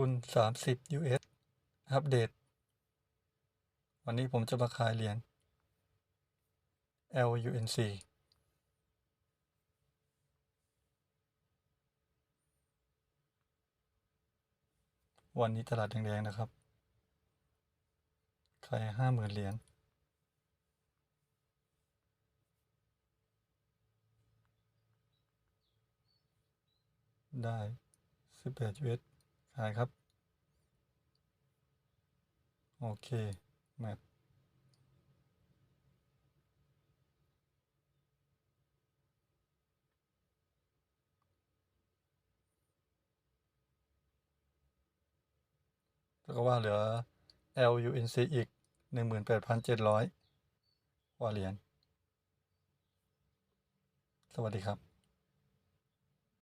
ทุน 30 US อัปเดต วันนี้ผมจะมาขายเหรียญ LUNC วันนี้ตลาดแดงๆนะครับ ขายห้าหมื่นเหรียญ ได้สิบแปด US ขายครับ โอเคแมทแล้วก็ว่าเหลือ LUNC อีกหนึ่งหมื่นแปดพันเจ็ดร้อยว่าเหรียญ สวัสดีครับ